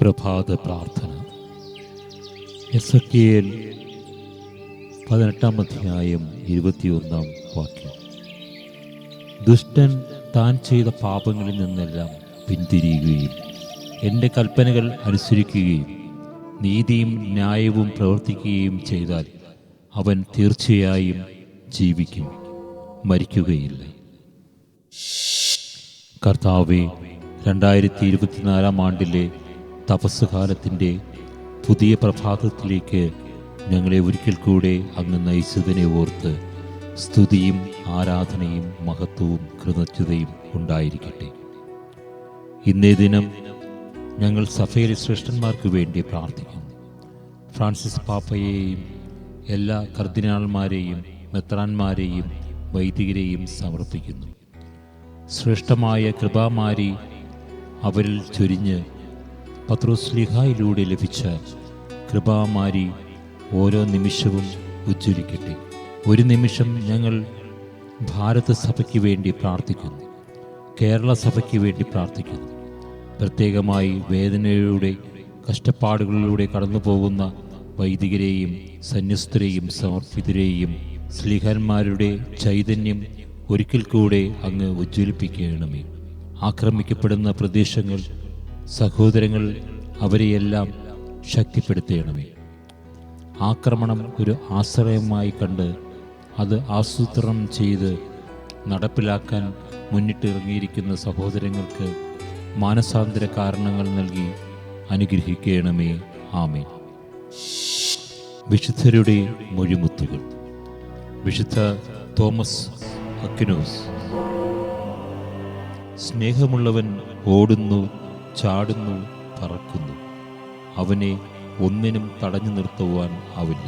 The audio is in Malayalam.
പ്രഭാത പ്രാർത്ഥന. എസ് കെ എൽ പതിനെട്ടാം അധ്യായം ഇരുപത്തിയൊന്നാം വാക്യം. ദുഷ്ടൻ താൻ ചെയ്ത പാപങ്ങളിൽ നിന്നെല്ലാം പിന്തിരിയുകയും എന്റെ കൽപ്പനകൾ അനുസരിക്കുകയും നീതിയും ന്യായവും പ്രവർത്തിക്കുകയും ചെയ്താൽ അവൻ തീർച്ചയായും ജീവിക്കും. മരിക്കുകയില്ല. കർത്താവെ രണ്ടായിരത്തി ഇരുപത്തിനാലാം ആണ്ടിലെ തപസ് കാലത്തിന്റെ പുതിയ പ്രഭാതത്തിലേക്ക് ഞങ്ങളെ ഒരിക്കൽ കൂടെ അങ്ങ് നയിച്ചതിനെ ഓർത്ത് സ്തുതിയും ആരാധനയും മഹത്വവും കൃതജ്ഞതയും ഉണ്ടായിരിക്കട്ടെ. ഇന്നേ ദിനം ഞങ്ങൾ സഭയിലെ ശ്രേഷ്ഠന്മാർക്ക് വേണ്ടി പ്രാർത്ഥിക്കുന്നു. ഫ്രാൻസിസ് പാപ്പയെയും എല്ലാ കർദിനാൾമാരെയും മെത്രാന്മാരെയും വൈദികരെയും സമർപ്പിക്കുന്നു. ശ്രേഷ്ഠമായ കൃപാമാരി അവരിൽ ചൊരിഞ്ഞ് പത്രോസ്ലിഹായിലൂടെ ലഭിച്ച കൃപാമാരി ഓരോ നിമിഷവും ഉജ്ജ്വലിക്കട്ടെ. ഒരു നിമിഷം ഞങ്ങൾ ഭാരത സഭയ്ക്ക് വേണ്ടി പ്രാർത്ഥിക്കുന്നു. കേരള സഭയ്ക്ക് വേണ്ടി പ്രാർത്ഥിക്കുന്നു. പ്രത്യേകമായി വേദനയുടെ കഷ്ടപ്പാടുകളിലൂടെ കടന്നു പോകുന്ന വൈദികരെയും സന്യസ്തരെയും സമർപ്പിതരെയും സ്ലിഹന്മാരുടെ ചൈതന്യം ഒരിക്കൽ കൂടെ അങ്ങ് ഉജ്ജ്വലിപ്പിക്കണമേ. ആക്രമിക്കപ്പെടുന്ന പ്രദേശങ്ങൾ സഹോദരങ്ങൾ അവരെയെല്ലാം ശക്തിപ്പെടുത്തണമേ. ആക്രമണം ഒരു ആശ്രയമായി കണ്ട് അത് ആസൂത്രണം ചെയ്ത് നടപ്പിലാക്കാൻ മുന്നിട്ടിറങ്ങിയിരിക്കുന്ന സഹോദരങ്ങൾക്ക് മാനസാന്തര കാരണങ്ങൾ നൽകി അനുഗ്രഹിക്കണമേ. ആമേ വിശുദ്ധരുടെ മൊഴിമുത്തുകൾ. വിശുദ്ധ തോമസ് അക്കിനോസ് സ്നേഹമുള്ളവൻ ഓടുന്നു ചാടുന്നു പറക്കുന്നു. അവനെ ഒന്നിനും തടഞ്ഞു നിർത്തുവാൻ ആവില്ല.